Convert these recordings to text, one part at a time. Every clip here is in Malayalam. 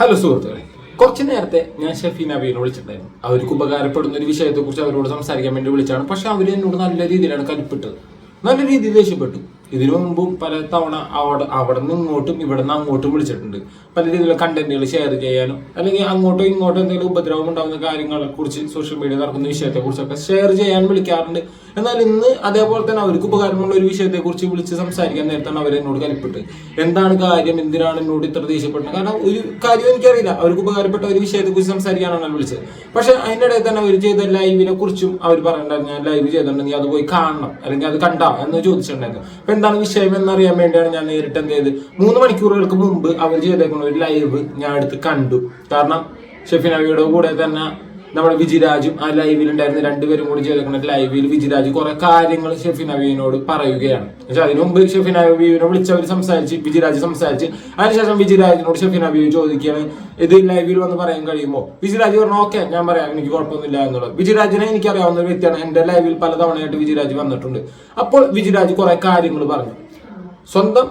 ഹലോ സുഹൃത്തുക്കളെ കുറച്ച് നേരത്തെ ഞാൻ ഷെഫി നബീനെ വിളിച്ചിട്ടുണ്ടായിരുന്നു. അവർക്ക് ഉപകാരപ്പെടുന്ന ഒരു വിഷയത്തെക്കുറിച്ച് അവരോട് സംസാരിക്കാൻ വേണ്ടി വിളിച്ചാണ് പക്ഷെ അവർ എന്നോട് നല്ല രീതിയിലാണ് കലിപ്പിട്ടത് നല്ല രീതിയിൽ ദേഷ്യപ്പെട്ടു. ഇതിനു മുമ്പും പല തവണ അവിടെ അവിടെ നിന്ന് ഇങ്ങോട്ടും ഇവിടെ നിന്ന് അങ്ങോട്ടും വിളിച്ചിട്ടുണ്ട്. പല രീതിയിലുള്ള കണ്ടന്റുകൾ ഷെയർ ചെയ്യാനും അല്ലെങ്കിൽ അങ്ങോട്ടോ ഇങ്ങോട്ടോ എന്തെങ്കിലും ഉപദ്രവം ഉണ്ടാകുന്ന കാര്യങ്ങളെ കുറിച്ച് സോഷ്യൽ മീഡിയ നടക്കുന്ന വിഷയത്തെ കുറിച്ചൊക്കെ ഷെയർ ചെയ്യാൻ വിളിക്കാറുണ്ട്. എന്നാൽ ഇന്ന് അതേപോലെ തന്നെ അവർക്ക് ഉപകാരമുള്ള ഒരു വിഷയത്തെ കുറിച്ച് വിളിച്ച് സംസാരിക്കാൻ നേരത്താണ് അവർ എന്നോട് കലിപ്പിട്ട് എന്താണ് കാര്യം? എന്തിനാണ് എന്നോട് ഇത്ര ദേഷ്യപ്പെട്ടത് കാരണം ഒരു കാര്യം എനിക്കറിയില്ല. അവർക്ക് ഉപകാരപ്പെട്ട ഒരു വിഷയത്തെ കുറിച്ച് സംസാരിക്കാനാണ് വിളിച്ചത്. പക്ഷെ അതിന്റെ ഇടയിൽ തന്നെ അവർ ചെയ്ത ലൈവിനെ കുറിച്ചും അവർ പറഞ്ഞിട്ടുണ്ടായിരുന്നു. ഞാൻ ലൈവ് ചെയ്തിട്ടുണ്ടെങ്കിൽ അത് പോയി കാണണം അല്ലെങ്കിൽ അത് കണ്ടാ എന്ന് ചോദിച്ചിട്ടുണ്ടായിരുന്നു. എന്താണ് വിഷയം എന്നറിയാൻ വേണ്ടിയാണ് ഞാൻ നേരിട്ട് എന്ത് ചെയ്ത് മൂന്ന് മണിക്കൂറുകൾക്ക് മുമ്പ് അവർ ചെയ്തേക്കുന്ന ഒരു ലൈവ് ഞാൻ എടുത്ത് കണ്ടു. കാരണം ഷെഫിനവിയുടെ കൂടെ തന്നെ നമ്മുടെ വിജിരാജും ആ ലൈവിൽ ഉണ്ടായിരുന്ന രണ്ടുപേരും കൂടി ചേർക്കുന്ന ലൈവിൽ വിജിരാജ് കുറെ കാര്യങ്ങൾ ഷെഫി നവീനോട് പറയുകയാണ്. പക്ഷെ അതിനു മുമ്പ് ഷെഫി അബീവിനെ വിളിച്ചവർ സംസാരിച്ച് വിജിരാജ് സംസാരിച്ച് അതിനുശേഷം വിജിരാജിനോട് ഷെഫി നബീവ് ചോദിക്കുകയാണ് ഇത് ലൈവിൽ വന്ന് പറയാൻ കഴിയുമ്പോൾ വിജിരാജ് പറഞ്ഞു ഓക്കെ ഞാൻ പറയാം എനിക്ക് കുഴപ്പമൊന്നുമില്ല എന്നുള്ളത്. വിജിരാജിനെ എനിക്കറിയാവുന്ന ഒരു വ്യക്തിയാണ്. എന്റെ ലൈവിൽ പലതവണയായിട്ട് വിജിരാജ് വന്നിട്ടുണ്ട്. അപ്പോൾ വിജിരാജ് കുറെ കാര്യങ്ങൾ പറഞ്ഞു. സ്വന്തം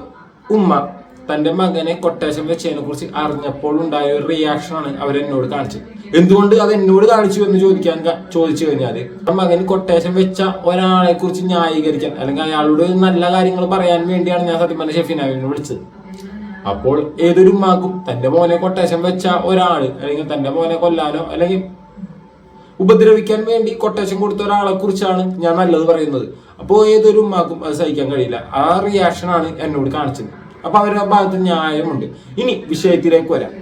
ഉമ്മ തന്റെ മകനെ കൊട്ടേഷൻ വെച്ചതിനെ കുറിച്ച് അറിഞ്ഞപ്പോൾ ഉണ്ടായ ഒരു റിയാക്ഷൻ ആണ് അവരെന്നോട് കാണിച്ചത്. എന്തുകൊണ്ട് അത് എന്നോട് കാണിച്ചു എന്ന് ചോദിക്കാൻ ചോദിച്ചു കഴിഞ്ഞാൽ മകൻ കൊട്ടേഷൻ വെച്ച ഒരാളെ കുറിച്ച് ന്യായീകരിക്കാൻ അല്ലെങ്കിൽ അയാളോട് നല്ല കാര്യങ്ങൾ പറയാൻ വേണ്ടിയാണ് ഞാൻ സത്യം പറഞ്ഞ ഷെഫിനാവിനെ വിളിച്ചത്. അപ്പോൾ ഏതൊരു ഉമ്മാക്കും തന്റെ മോനെ കൊട്ടേഷൻ വെച്ച ഒരാൾ അല്ലെങ്കിൽ തന്റെ മോനെ കൊല്ലാനോ അല്ലെങ്കിൽ ഉപദ്രവിക്കാൻ വേണ്ടി കൊട്ടേഷൻ കൊടുത്ത ഒരാളെ കുറിച്ചാണ് ഞാൻ നല്ലത് പറയുന്നത്. അപ്പോൾ ഏതൊരു ഉമ്മാക്കും അത് സഹിക്കാൻ കഴിയില്ല. ആ റിയാക്ഷൻ ആണ് എന്നോട് കാണിച്ചത്. അപ്പൊ അവരുടെ ഭാഗത്ത് ന്യായമുണ്ട്. ഇനി വിഷയത്തിലേക്ക് വരാം.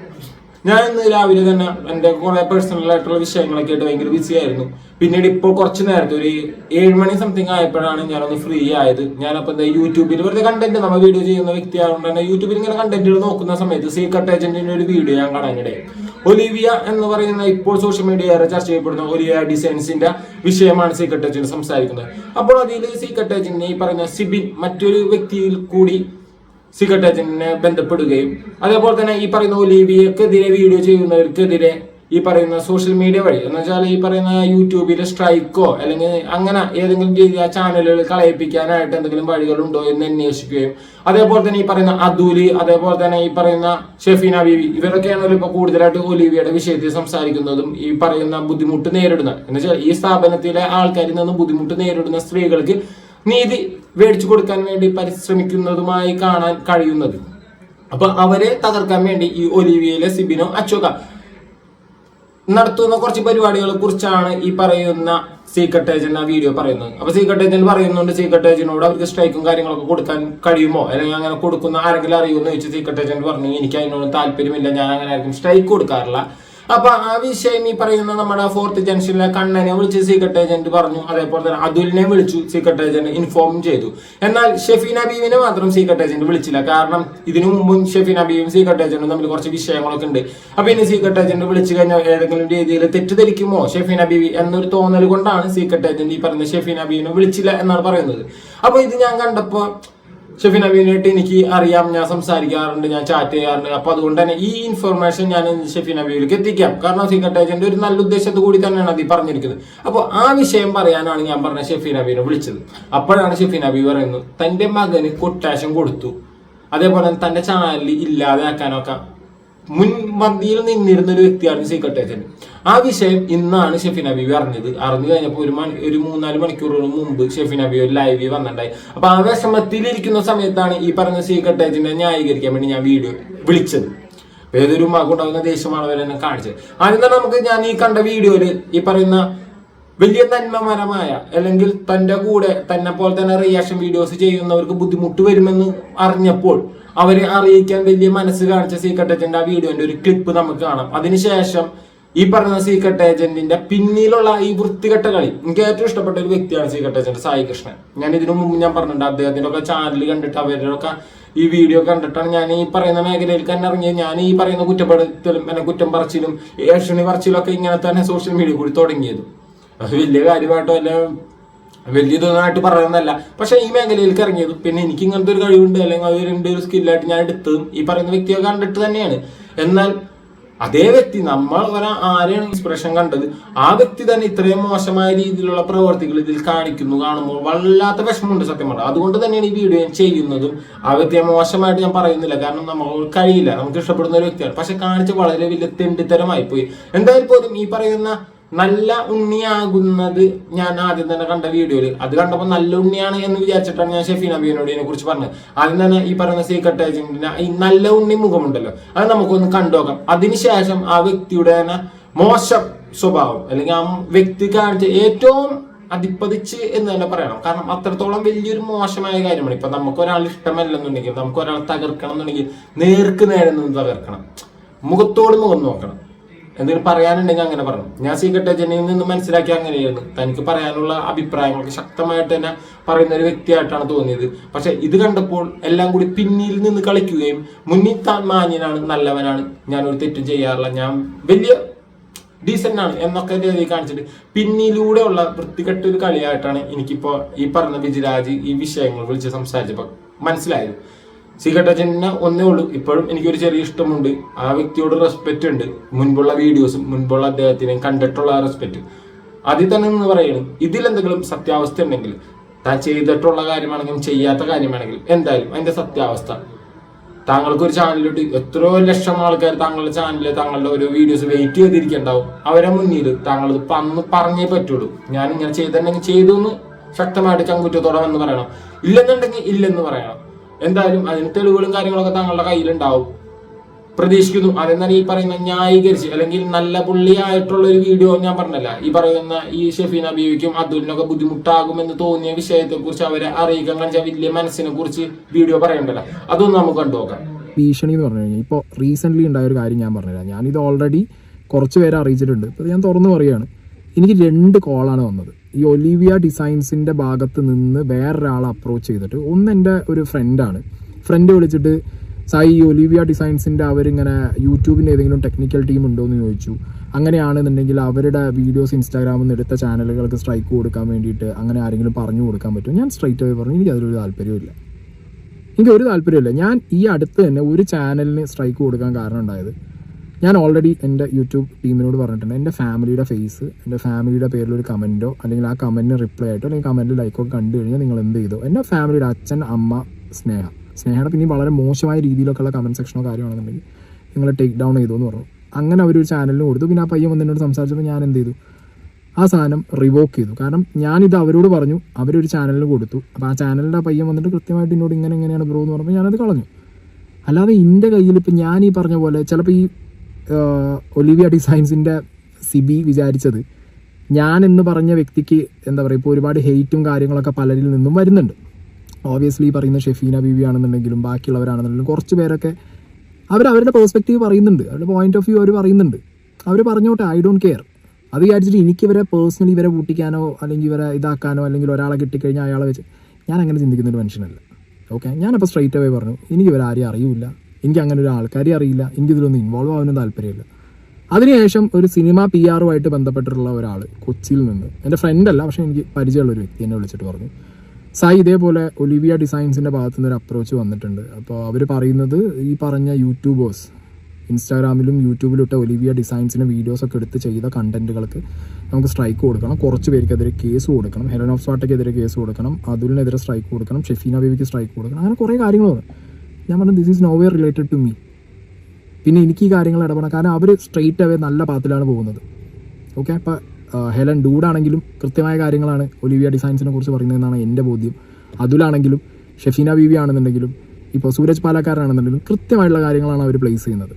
ഞാൻ ഇന്ന് രാവിലെ തന്നെ എന്റെ കുറെ പേഴ്സണൽ ആയിട്ടുള്ള വിഷയങ്ങളൊക്കെ ആയിട്ട് ഭയങ്കര ബിസി ആയിരുന്നു. പിന്നീട് ഇപ്പോൾ കുറച്ച് നേരത്തെ ഒരു ഏഴ് മണി സംതിങ് ആയപ്പോഴാണ് ഞാനൊന്ന് ഫ്രീ ആയത്. ഞാനപ്പോൾ എന്താ യൂട്യൂബിൽ വെറുതെ കണ്ടന്റ് നമ്മൾ വീഡിയോ ചെയ്യുന്ന വ്യക്തി ആയതുകൊണ്ട് തന്നെ യൂട്യൂബിൽ ഇങ്ങനെ കണ്ടന്റുകൾ നോക്കുന്ന സമയത്ത് സീക്രട്ട് ഏജന്റിന്റെ ഒരു വീഡിയോ ഞാൻ കാണാനിടയായി ഒലിവിയ എന്ന് പറയുന്ന ഇപ്പോൾ സോഷ്യൽ മീഡിയ ഏറെ ചർച്ച ചെയ്യപ്പെടുന്ന ഒലിവിയ ഡിസൈൻസിന്റെ വിഷയമാണ് സീക്രട്ട് ഏജന്റ് സംസാരിക്കുന്നത്. അപ്പോൾ അതിൽ സീക്രട്ട് ഏജന്റിനെ ഈ പറയുന്ന സിബിൻ മറ്റൊരു വ്യക്തിയിൽ കൂടി ഏജന്റിനെ ബന്ധപ്പെടുകയും അതേപോലെ തന്നെ ഈ പറയുന്ന ഒലീവിയക്കെതിരെ വീഡിയോ ചെയ്യുന്നവർക്കെതിരെ ഈ പറയുന്ന സോഷ്യൽ മീഡിയ വഴി. എന്ന് വെച്ചാൽ ഈ പറയുന്ന യൂട്യൂബിലെ സ്ട്രൈക്കോ അല്ലെങ്കിൽ അങ്ങനെ ഏതെങ്കിലും രീതി ആ ചാനലുകൾ കളയിപ്പിക്കാനായിട്ട് എന്തെങ്കിലും വഴികളുണ്ടോ എന്ന് അന്വേഷിക്കുകയും അതേപോലെ തന്നെ ഈ പറയുന്ന അദൂലി അതേപോലെ തന്നെ ഈ പറയുന്ന ഷെഫീന ബീവി ഇവരൊക്കെയാണല്ലോ ഇപ്പോൾ കൂടുതലായിട്ട് ഒലിവിയുടെ വിഷയത്തിൽ സംസാരിക്കുന്നതും ഈ പറയുന്ന ബുദ്ധിമുട്ട് നേരിടുന്ന എന്ന് വെച്ചാൽ ഈ സ്ഥാപനത്തിലെ ആൾക്കാരിൽ നിന്ന് ബുദ്ധിമുട്ട് നേരിടുന്ന സ്ത്രീകൾക്ക് നീതി മേടിച്ചു കൊടുക്കാൻ വേണ്ടി പരിശ്രമിക്കുന്നതുമായി കാണാൻ കഴിയുന്നത്. അപ്പൊ അവരെ തകർക്കാൻ വേണ്ടി ഈ ഒലിവിയയിലെ സിബിനോ അച്ചോക നടത്തുന്ന കുറച്ച് പരിപാടികളെ കുറിച്ചാണ് ഈ പറയുന്ന സീക്രട്ട് ഏജന്റ് ആ വീഡിയോ പറയുന്നത്. അപ്പൊ സീക്രട്ട് ഏജന്റ് പറയുന്നുണ്ട് സീക്രട്ട് ഏജന്റിനോട് അവർക്ക് സ്ട്രൈക്കും കാര്യങ്ങളൊക്കെ കൊടുക്കാൻ കഴിയുമോ? അല്ലെങ്കിൽ അങ്ങനെ കൊടുക്കുന്ന ആരെങ്കിലും അറിയുമെന്ന് ചോദിച്ചു സീക്രട്ട് ഏജന്റ് പറഞ്ഞു എനിക്ക് അതിനോട് താല്പര്യമില്ല ഞാൻ അങ്ങനെ ആർക്കും സ്ട്രൈക്ക് കൊടുക്കാറില്ല. അപ്പൊ ആ വിഷയം ഈ പറയുന്ന നമ്മുടെ ഫോർത്ത് ജംഗ്ഷനിലെ കണ്ണനെ വിളിച്ച് സീക്രട്ട് ഏജന്റ് പറഞ്ഞു. അതേപോലെ തന്നെ അതുലിനെ വിളിച്ചു സീക്രട്ട് ഏജന്റ് ഇൻഫോം ചെയ്തു. എന്നാൽ ഷെഫീൻ അബീബിനെ മാത്രം സീക്രട്ട് ഏജന്റ് വിളിച്ചില്ല. കാരണം ഇതിനു മുമ്പും ഷെഫീൻ അബീബും സീക്രട്ട് ഏജന്റും തമ്മിൽ കുറച്ച് വിഷയങ്ങളൊക്കെ ഉണ്ട്. അപ്പൊ ഇനി സീക്രട്ട് ഏജന്റ് വിളിച്ചു കഴിഞ്ഞാൽ ഏതെങ്കിലും രീതിയിൽ തെറ്റിദ്ധരിക്കുമോ ഷെഫീൻ അബീബി എന്നൊരു തോന്നൽ കൊണ്ടാണ് സീക്രട്ട് ഏജന്റ് ഈ പറയുന്ന ഷെഫീൻ അബീബിനെ വിളിച്ചില്ല എന്നാണ് പറയുന്നത്. അപ്പൊ ഇത് ഞാൻ കണ്ടപ്പോ ഷെഫിൻ നബീനായിട്ട് എനിക്ക് അറിയാം ഞാൻ സംസാരിക്കാറുണ്ട് ഞാൻ ചാറ്റ് ചെയ്യാറുണ്ട്. അപ്പൊ അതുകൊണ്ട് തന്നെ ഈ ഇൻഫർമേഷൻ ഞാൻ ഷെഫിൻ നബീലേക്ക് എത്തിക്കാം. കാരണം സീക്രട്ട് ഏജന്റ് ഒരു നല്ല ഉദ്ദേശത്തോടു കൂടി തന്നെയാണ് അത് പറഞ്ഞിരിക്കുന്നത്. അപ്പോൾ ആ വിഷയം പറയാനാണ് ഞാൻ പറഞ്ഞ ഷെഫി അബീനെ വിളിച്ചത്. അപ്പോഴാണ് ഷെഫി അബി പറയുന്നത് തന്റെ മകന് കൊട്ടേഷൻ കൊടുത്തു. അതേപോലെ തന്നെ തന്റെ ചാനലിൽ ഇല്ലാതാക്കാനൊക്കെ മുൻപന്തിയിൽ നിന്നിരുന്ന ഒരു വ്യക്തിയാണ് സീക്രട്ട് ഏജന്റ് ആ വിഷയം ഇന്നാണ് ഷെഫിൻ അബീബി അറിഞ്ഞത്. അറിഞ്ഞു കഴിഞ്ഞപ്പോൾ ഒരു മണി ഒരു മൂന്നാൽ മണിക്കൂറുകൾ മുമ്പ് ഷെഫിൻ അബി ഒരു ലൈവ് വന്നിട്ടുണ്ടായി. അപ്പൊ ആ വിഷമത്തിലിരിക്കുന്ന സമയത്താണ് ഈ പറഞ്ഞ സീക്രട്ട് ഏജന്റിനെ ന്യായീകരിക്കാൻ വേണ്ടി ഞാൻ വീഡിയോ വിളിച്ചത്. ഏതൊരു മകുണ്ടാവുന്ന ദേഷ്യമാണ് അവർ കാണിച്ചത്. ആദ്യം തന്നെ നമുക്ക് ഞാൻ ഈ കണ്ട വീഡിയോയിൽ ഈ പറയുന്ന വലിയ നന്മമരമായ അല്ലെങ്കിൽ തന്റെ കൂടെ തന്നെ പോലെ തന്നെ റിയാക്ഷൻ വീഡിയോസ് ചെയ്യുന്നവർക്ക് ബുദ്ധിമുട്ട് വരുമെന്ന് അറിഞ്ഞപ്പോൾ അവരെ അറിയിക്കാൻ വലിയ മനസ്സ് കാണിച്ച സീക്രട്ട് ഏജന്റ് ആ വീഡിയോന്റെ ഒരു ക്ലിപ്പ് നമുക്ക് കാണാം. അതിനുശേഷം ഈ പറഞ്ഞ സീക്രട്ട് ഏജന്റിന്റെ പിന്നിലുള്ള ഈ വൃത്തികെട്ട കളി. എനിക്ക് ഏറ്റവും ഇഷ്ടപ്പെട്ട ഒരു വ്യക്തിയാണ് സീക്രട്ട് ഏജന്റ് സായി കൃഷ്ണൻ. ഞാൻ ഇതിനു മുമ്പ് ഞാൻ പറഞ്ഞിട്ടുണ്ട് അദ്ദേഹത്തിന്റെ ഒക്കെ ചാനൽ കണ്ടിട്ട് അവരുടെ ഒക്കെ ഈ വീഡിയോ കണ്ടിട്ടാണ് ഞാൻ ഈ പറയുന്ന മേഖലയിൽ തന്നെ ഇറങ്ങിയത്. ഞാൻ ഈ പറയുന്ന കുറ്റപ്പെടുത്തലും എന്നെ കുറ്റം പറച്ചിലും ഏഷണി പറച്ചിലും ഒക്കെ ഇങ്ങനെ തന്നെ സോഷ്യൽ മീഡിയ കൂടി തുടങ്ങിയത്. അത് വലിയ കാര്യമായിട്ടോ അല്ല. വലിയ ഇതൊന്നായിട്ട് പറയുന്നതല്ല. പക്ഷേ ഈ മേഖലയിലേക്ക് ഇറങ്ങിയത് പിന്നെ എനിക്ക് ഇങ്ങനത്തെ ഒരു കഴിവുണ്ട് അല്ലെങ്കിൽ അതൊരു എന്റെ ഒരു സ്കില്ലായിട്ട് ഞാൻ എടുത്തതും ഈ പറയുന്ന വ്യക്തിയെ കണ്ടിട്ട് തന്നെയാണ്. എന്നാൽ അതേ വ്യക്തി നമ്മൾ ഒരാ ആരെയാണ് ഇൻസ്പിറേഷൻ കണ്ടത്? ആ വ്യക്തി തന്നെ ഇത്രയും മോശമായ രീതിയിലുള്ള പ്രവർത്തികൾ ഇതിൽ കാണിക്കുന്നു കാണുമ്പോൾ വല്ലാത്ത വിഷമമുണ്ട് സത്യം പറഞ്ഞാൽ. അതുകൊണ്ട് തന്നെയാണ് ഈ വീഡിയോ ഞാൻ ചെയ്യുന്നതും ആ വ്യക്തിയെ മോശമായിട്ട് ഞാൻ പറയുന്നില്ല. കാരണം നമുക്ക് കഴിയില്ല നമുക്ക് ഇഷ്ടപ്പെടുന്ന ഒരു വ്യക്തിയാണ്. പക്ഷെ കാണിച്ച് വളരെ വലിയ തെണ്ടിത്തരമായി പോയി എന്തായാലും പോലും ഈ പറയുന്ന നല്ല ഉണ്ണിയാകുന്നത് ഞാൻ ആദ്യം തന്നെ കണ്ട വീഡിയോയിൽ അത് കണ്ടപ്പോൾ നല്ല ഉണ്ണിയാണ് എന്ന് വിചാരിച്ചിട്ടാണ് ഞാൻ ഷെഫീൻ അബിയനോട് ഇതിനെ കുറിച്ച് പറഞ്ഞത്. ആദ്യം തന്നെ ഈ പറയുന്ന സീക്രട്ട് ഏജന്റിന്റെ ഈ നല്ല ഉണ്ണി മുഖമുണ്ടല്ലോ. അത് നമുക്കൊന്ന് കണ്ടുനോക്കാം അതിനുശേഷം ആ വ്യക്തിയുടെ തന്നെ മോശം സ്വഭാവം അല്ലെങ്കിൽ ആ വ്യക്തി കാണിച്ച ഏറ്റവും അതിപ്പതിച്ച് എന്ന് തന്നെ പറയണം. കാരണം അത്രത്തോളം വലിയൊരു മോശമായ കാര്യമാണ്. ഇപ്പൊ നമുക്ക് ഒരാൾ ഇഷ്ടമല്ലെന്നുണ്ടെങ്കിൽ നമുക്ക് ഒരാൾ തകർക്കണം എന്നുണ്ടെങ്കിൽ നേർക്ക് നേരെ നിന്ന് തകർക്കണം. മുഖത്തോട് മുഖം നോക്കണം. എന്തെങ്കിലും പറയാനുണ്ടെങ്കിൽ അങ്ങനെ പറഞ്ഞു. ഞാൻ സീക്രട്ട് ഏജന്റിൽ നിന്ന് മനസ്സിലാക്കി അങ്ങനെയായിരുന്നു തനിക്ക് പറയാനുള്ള അഭിപ്രായങ്ങൾക്ക് ശക്തമായിട്ട് തന്നെ പറയുന്ന ഒരു വ്യക്തിയായിട്ടാണ് തോന്നിയത്. പക്ഷെ ഇത് കണ്ടപ്പോൾ എല്ലാം കൂടി പിന്നിൽ നിന്ന് കളിക്കുകയും മുന്നിൽ താൻ മാന്യനാണ് നല്ലവനാണ്. ഞാൻ ഒരു തെറ്റും ചെയ്യാറില്ല. ഞാൻ വലിയ ഡീസന്റ് ആണ് എന്നൊക്കെ രീതി കാണിച്ചിട്ട് പിന്നിലൂടെയുള്ള വൃത്തികെട്ട ഒരു കളിയായിട്ടാണ് എനിക്കിപ്പോ ഈ പറഞ്ഞ ബിജിരാജ് ഈ വിഷയങ്ങൾ വിളിച്ച് സംസാരിച്ചപ്പോൾ മനസ്സിലായത്. ഏജന്റിനെ ഒന്നേ ഉള്ളൂ. ഇപ്പോഴും എനിക്കൊരു ചെറിയ ഇഷ്ടമുണ്ട്. ആ വ്യക്തിയോട് റെസ്പെക്റ്റ് ഉണ്ട്. മുൻപുള്ള വീഡിയോസും മുൻപുള്ള അദ്ദേഹത്തിനെയും കണ്ടിട്ടുള്ള ആ റെസ്പെക്റ്റ് അതിൽ തന്നെ എന്ന് പറയുന്നത് ഇതിലെന്തെങ്കിലും സത്യാവസ്ഥ ഉണ്ടെങ്കിൽ താൻ ചെയ്തിട്ടുള്ള കാര്യമാണെങ്കിലും ചെയ്യാത്ത കാര്യമാണെങ്കിലും എന്തായാലും അതിന്റെ സത്യാവസ്ഥ. താങ്കൾക്കൊരു ചാനലിലോട്ട് എത്രയോ ലക്ഷം ആൾക്കാർ താങ്കളുടെ ചാനലിൽ താങ്കളുടെ ഓരോ വീഡിയോസ് വെയിറ്റ് ചെയ്തിരിക്കണ്ടാവും. അവരെ മുന്നിൽ താങ്കൾ ഇത് അന്ന് പറഞ്ഞേ പറ്റുള്ളൂ. ഞാൻ ഇങ്ങനെ ചെയ്തിട്ടുണ്ടെങ്കിൽ ചെയ്തു എന്ന് ശക്തമായിട്ട് ചങ്കുറ്റത്തോടെ വന്ന് പറയണം. ഇല്ലെന്നുണ്ടെങ്കിൽ ഇല്ലെന്ന് പറയണം. എന്തായാലും അതിന് തെളിവുകളും കാര്യങ്ങളൊക്കെ താങ്കളുടെ കയ്യിലുണ്ടാവും. പ്രതീക്ഷിക്കുന്നു. അതെന്താണ് ഈ പറയുന്ന ന്യായീകരിച്ച് അല്ലെങ്കിൽ നല്ല പുള്ളിയായിട്ടുള്ള ഒരു വീഡിയോ ഞാൻ പറഞ്ഞല്ല. ഈ പറയുന്ന ഈ ഷെഫീൻ അബീവിക്കും അതുലിനൊക്കെ ബുദ്ധിമുട്ടാകുമെന്ന് തോന്നിയ വിഷയത്തെ കുറിച്ച് അവരെ അറിയിക്കാൻ കാണിച്ച വലിയ മനസ്സിനെ കുറിച്ച് വീഡിയോ പറയണ്ടല്ലോ. അതൊന്നും നമുക്ക് കണ്ടുനോക്കാം ഭീഷണി എന്ന് പറഞ്ഞു കഴിഞ്ഞാൽ ഇപ്പോൾ റീസെന്റ്ലി ഉണ്ടായ ഒരു കാര്യം ഞാൻ പറഞ്ഞുതരാം. ഞാനിത് ഓൾറെഡി കുറച്ച് പേരെ അറിയിച്ചിട്ടുണ്ട്. ഇപ്പോൾ ഞാൻ തുറന്നു പറയുകയാണ്. എനിക്ക് രണ്ട് കോളാണ് വന്നത്. ഈ ഒലിവിയ ഡിസൈൻസിന്റെ ഭാഗത്ത് നിന്ന് വേറൊരാളെ അപ്രോച്ച് ചെയ്തിട്ട് ഒന്ന് എന്റെ ഒരു ഫ്രണ്ടാണ് ഫ്രണ്ട് വിളിച്ചിട്ട് സായി ഈ ഒലിവിയ ഡിസൈൻസിന്റെ അവരിങ്ങനെ യൂട്യൂബിന്റെ ഏതെങ്കിലും ടെക്നിക്കൽ ടീം ഉണ്ടോ എന്ന് ചോദിച്ചു. അങ്ങനെയാണെന്നുണ്ടെങ്കിൽ അവരുടെ വീഡിയോസ് ഇൻസ്റ്റാഗ്രാമിൽ നിന്ന് എടുത്ത ചാനലുകൾക്ക് സ്ട്രൈക്ക് കൊടുക്കാൻ വേണ്ടിയിട്ട് അങ്ങനെ ആരെങ്കിലും പറഞ്ഞു കൊടുക്കാൻ പറ്റും ഞാൻ സ്ട്രൈറ്റ് ആയി പറഞ്ഞു എനിക്ക് അതിലൊരു താല്പര്യമില്ല എനിക്ക് ഒരു താല്പര്യമില്ല ഞാൻ ഈ അടുത്ത് തന്നെ ഒരു ചാനലിന് സ്ട്രൈക്ക് കൊടുക്കാൻ കാരണം ഉണ്ടായത് ഞാൻ ഓൾറെഡി എന്റെ യൂട്യൂബ് ടീമിനോട് പറഞ്ഞിട്ടുണ്ട്. എന്റെ ഫാമിലിയുടെ ഫേസ് എന്റെ ഫാമിലിയുടെ പേരിൽ ഒരു കമന്റോ അല്ലെങ്കിൽ ആ കമന്റിന് റിപ്ലൈ ആയിട്ടോ അല്ലെങ്കിൽ കമന്റ് ലൈക്കോ കണ്ടു കഴിഞ്ഞാൽ നിങ്ങൾ എന്ത് ചെയ്തു? എന്റെ ഫാമിലിയുടെ അച്ഛൻ അമ്മ സ്നേഹ. സ്നേഹയുടെ പിന്നെ വളരെ മോശമായ രീതിയിലൊക്കെയുള്ള കമന്റ് സെക്ഷനോ കാര്യമാണെന്നുണ്ടെങ്കിൽ നിങ്ങൾ ടേക്ക് ഡൗൺ ചെയ്തു എന്ന് പറഞ്ഞു. അങ്ങനെ അവർ ഒരു ചാനലിന് കൊടുത്തു. പിന്നെ ആ പയ്യൻ വന്ന് എന്നോട് സംസാരിച്ചപ്പോൾ ഞാൻ എന്ത് ചെയ്തു? ആ സാധനം റിവോക്ക് ചെയ്തു. കാരണം ഞാനിത് അവരോട് പറഞ്ഞു. അവരൊരു ചാനലിന് കൊടുത്തു. അപ്പോൾ ആ ചാനലിന്റെ പയ്യൻ വന്നിട്ട് കൃത്യമായിട്ട് എന്നോട് ഇങ്ങനെ എങ്ങനെയാണ് ബ്രോ എന്ന് പറഞ്ഞപ്പോൾ ഞാനത് കളഞ്ഞു. അല്ലാതെ എന്റെ കയ്യിൽ ഇപ്പം ഞാൻ ഈ പറഞ്ഞ പോലെ ചിലപ്പോൾ ഈ ഒലിവിയ ഡിസൈൻസിന്റെ സിബി വിചാരിച്ചത് ഞാൻ എന്ന് പറഞ്ഞ വ്യക്തിക്ക് എന്താ പറയുക ഇപ്പോൾ ഒരുപാട് ഹെയ്റ്റും കാര്യങ്ങളൊക്കെ പലരിൽ നിന്നും വരുന്നുണ്ട്. ഓബിയസ്ലി പറയുന്ന ഷെഫീന ബീവി ആണെന്നുണ്ടെങ്കിലും ബാക്കിയുള്ളവരാണെന്നുണ്ടെങ്കിലും കുറച്ച് പേരൊക്കെ അവർ അവരുടെ പേഴ്സ്പെക്റ്റീവ് പറയുന്നുണ്ട്. അവരുടെ പോയിന്റ് ഓഫ് വ്യൂ അവർ പറയുന്നുണ്ട്. അവർ പറഞ്ഞോട്ടെ ഐ ഡോണ്ട് കെയർ അത് വിചാരിച്ചിട്ട് എനിക്ക് ഇവരെ പേഴ്സണലി ഇവരെ കൂട്ടിക്കാനോ അല്ലെങ്കിൽ ഇവരെ ഇതാക്കാനോ അല്ലെങ്കിൽ ഒരാളെ കിട്ടിക്കഴിഞ്ഞാൽ അയാളെ വെച്ച് ഞാൻ അങ്ങനെ ചിന്തിക്കുന്ന ഒരു മനുഷ്യനല്ല. ഓക്കെ ഞാനപ്പോൾ സ്ട്രൈറ്റ് അവേ പറഞ്ഞു എനിക്ക് ഇവരാരെയും അറിയില്ല. എനിക്ക് അങ്ങനെ ഒരു ആൾക്കാരെ അറിയില്ല. എനിക്കിതിലൊന്നും ഇൻവോൾവ് ആവാനും താല്പര്യമില്ല. അതിനുശേഷം ഒരു സിനിമ പി ആറുമായിട്ട് ബന്ധപ്പെട്ടിട്ടുള്ള ഒരാൾ കൊച്ചിയിൽ നിന്ന് എന്റെ ഫ്രണ്ടല്ല പക്ഷേ എനിക്ക് പരിചയമുള്ള ഒരു വ്യക്തി എന്നെ വിളിച്ചിട്ട് പറഞ്ഞു. സായി ഇതേപോലെ ഒലിവിയ ഡിസൈൻസിന്റെ ഭാഗത്തു നിന്ന് ഒരു അപ്രോച്ച് വന്നിട്ടുണ്ട്. അപ്പോൾ അവർ പറയുന്നത് ഈ പറഞ്ഞ യൂട്യൂബേഴ്സ് ഇൻസ്റ്റാഗ്രാമിലും യൂട്യൂബിലും ഇട്ട ഒലിവിയ ഡിസൈൻസിന്റെ വീഡിയോസൊക്കെ എടുത്ത് ചെയ്ത കണ്ടന്റുകൾക്ക് നമുക്ക് സ്ട്രൈക്ക് കൊടുക്കണം. കുറച്ച് പേർക്കെതിരെ കേസ് കൊടുക്കണം. ഹെലൻ ഓഫ് സ്വാട്ടയ്ക്കെതിരെ കേസ് കൊടുക്കണം. അതുലിനെതിരെ സ്ട്രൈക്ക് കൊടുക്കണം. ഷെഫീന ബേബിക്ക് സ്ട്രൈക്ക് കൊടുക്കണം. അങ്ങനെ കുറേ കാര്യങ്ങൾ പറഞ്ഞു ഞാൻ പറഞ്ഞു this is nowhere related to me പിന്നെ എനിക്ക് ഈ കാര്യങ്ങൾ ഇടപെടണം. കാരണം അവർ സ്ട്രെയിറ്റ് അവേ നല്ല പാത്തിലാണ് പോകുന്നത്. ഓക്കെ അപ്പോൾ ഹെലൻ ഡൂഡാണെങ്കിലും കൃത്യമായ കാര്യങ്ങളാണ് ഒലിവിയ ഡിസൈൻസിനെ കുറിച്ച് പറയുന്നതെന്നാണ് എന്റെ ബോധ്യം. അതുലാണെങ്കിലും ഷെഫീന ബീവി ആണെന്നുണ്ടെങ്കിലും ഇപ്പോൾ സൂരജ് പാലക്കാരനാണെന്നുണ്ടെങ്കിലും കൃത്യമായിട്ടുള്ള കാര്യങ്ങളാണ് അവർ പ്ലേസ് ചെയ്യുന്നത്.